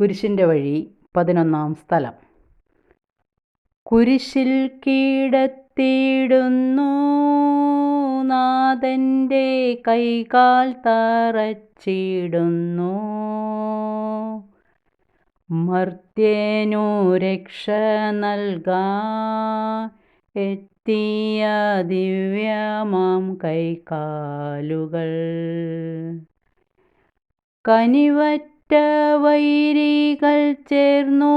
കുരിശിന്റെ വഴി പതിനൊന്നാം സ്ഥലം. കുരിശിൽ കീടത്തിയിടുന്നു നാഥന്റെ കൈകാൽ തറച്ചിടുന്നു. മർത്യനു രക്ഷ നൽകാൻ എത്തിയ ദിവ്യമാം കൈകാലുകൾ. കനിവറ്റ വൈരികൾ ചേർന്നു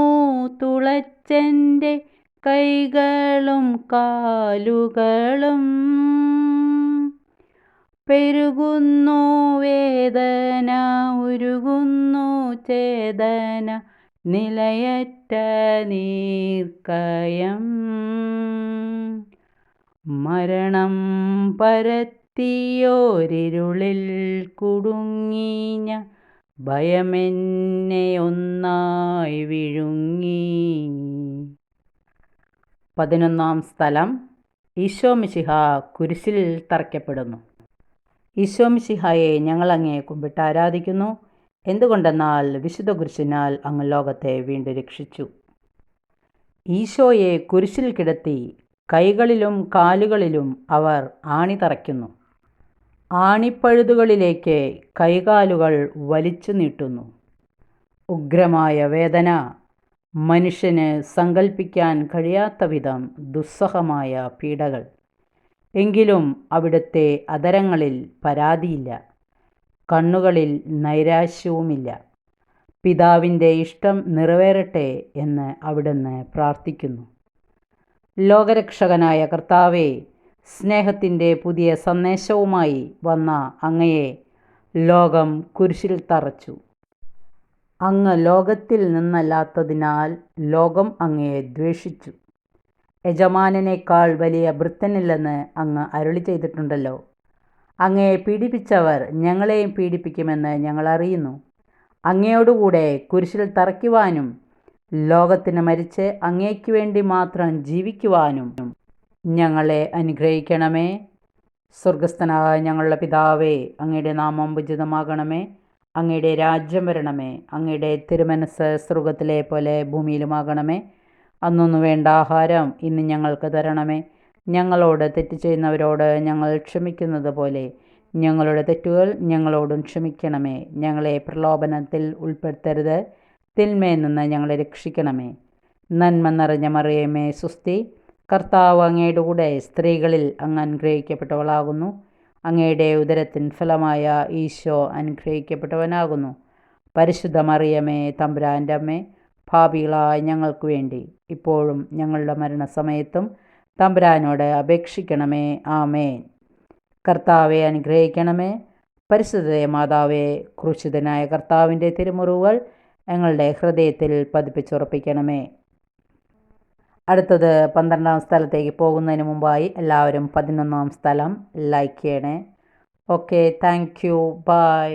തുളച്ചന്റെ കൈകളും കാലുകളും. പെരുകുന്നു വേദന ഉരുകുന്നു ചേതന നിലയറ്റ നീർക്കയം. മരണം പരത്തിയോരിരുളിൽ കുടുങ്ങിഞ്ഞ ഭയമെന്നെ ഒന്നായി വിഴുങ്ങി. പതിനൊന്നാം സ്ഥലം ഈശോ മിശിഹ കുരിശിൽ തറയ്ക്കപ്പെടുന്നു. ഈശോ മിശിഹായെ ഞങ്ങൾ കുമ്പിട്ട് ആരാധിക്കുന്നു. എന്തുകൊണ്ടെന്നാൽ വിശുദ്ധ കുരിശിനാൽ അങ്ങ് ലോകത്തെ വീണ്ടും രക്ഷിച്ചു. ഈശോയെ കുരിശിൽ കിടത്തി കൈകളിലും കാലുകളിലും അവർ ആണി തറയ്ക്കുന്നു. ആണിപ്പഴുതുകളിലേക്ക് കൈകാലുകൾ വലിച്ചു നീട്ടുന്നു. ഉഗ്രമായ വേദന മനുഷ്യന് സങ്കല്പിക്കാൻ കഴിയാത്ത വിധം ദുസ്സഹമായ പീഡകൾ. എങ്കിലും അവിടുത്തെ അതരങ്ങളിൽ പരാതിയില്ല. കണ്ണുകളിൽ നൈരാശ്യവുമില്ല. പിതാവിന്റെ ഇഷ്ടം നിറവേറട്ടെ എന്ന് അവിടുന്ന് പ്രാർത്ഥിക്കുന്നു. ലോകരക്ഷകനായ കർത്താവെ സ്നേഹത്തിന്റെ പുതിയ സന്ദേശവുമായി വന്ന അങ്ങയെ ലോകം കുരിശിൽ തറച്ചു. അങ്ങ് ലോകത്തിൽ നിന്നല്ലാത്തതിനാൽ ലോകം അങ്ങയെ ദ്വേഷിച്ചു. യജമാനനേക്കാൾ വലിയ ഭൃത്തനില്ലെന്ന് അങ്ങ് അരുളി ചെയ്തിട്ടുണ്ടല്ലോ. അങ്ങയെ പീഡിപ്പിച്ചവർ ഞങ്ങളെയും പീഡിപ്പിക്കുമെന്ന് ഞങ്ങൾ അറിയുന്നു. അങ്ങയോടുകൂടെ കുരിശിൽ തറയ്ക്കുവാനും ലോകത്തിന് മരിച്ച് അങ്ങേക്ക് വേണ്ടി മാത്രം ജീവിക്കുവാനും ഞങ്ങളെ അനുഗ്രഹിക്കണമേ. സ്വർഗസ്ഥനായ ഞങ്ങളുടെ പിതാവേ അങ്ങയുടെ നാമം ഉചിതമാകണമേ. അങ്ങയുടെ രാജ്യം വരണമേ. അങ്ങയുടെ തിരുമനസ് സ്വർഗത്തിലെ പോലെ ഭൂമിയിലുമാകണമേ. അന്നൊന്നു വേണ്ട ആഹാരം ഇന്ന് ഞങ്ങൾക്ക് തരണമേ. ഞങ്ങളോട് തെറ്റ് ചെയ്യുന്നവരോട് ഞങ്ങൾ ക്ഷമിക്കുന്നത് പോലെ ഞങ്ങളുടെ തെറ്റുകൾ ഞങ്ങളോടും ക്ഷമിക്കണമേ. ഞങ്ങളെ പ്രലോഭനത്തിൽ ഉൾപ്പെടുത്തരുത്. തിന്മയിൽ നിന്ന് ഞങ്ങളെ രക്ഷിക്കണമേ. നന്മ നിറഞ്ഞ മറിയമേ സുസ്തി കർത്താവ് അങ്ങയുടെ കൂടെ സ്ത്രീകളിൽ അങ്ങ് അനുഗ്രഹിക്കപ്പെട്ടവളാകുന്നു. അങ്ങയുടെ ഉദരത്തിൻ ഫലമായ ഈശോ അനുഗ്രഹിക്കപ്പെട്ടവനാകുന്നു. പരിശുദ്ധ മറിയമേ തമ്പുരാന്റെ അമ്മേ ഭാവികളായ ഞങ്ങൾക്ക് വേണ്ടി ഇപ്പോഴും ഞങ്ങളുടെ മരണസമയത്തും തമ്പുരാനോട് അപേക്ഷിക്കണമേ. ആമേൻ. കർത്താവെ അനുഗ്രഹിക്കണമേ. പരിശുദ്ധ മാതാവെ ക്രൂശിതനായ കർത്താവിന്റെ തിരുമുറിവുകൾ ഞങ്ങളുടെ ഹൃദയത്തിൽ പതിപ്പിച്ചുറപ്പിക്കണമേ. അടുത്തത് പന്ത്രണ്ടാം സ്ഥലത്തേക്ക് പോകുന്നതിന് മുമ്പായി എല്ലാവരും പതിനൊന്നാം സ്ഥലം ലൈക്ക് ചെയ്യണേ. Okay thank you by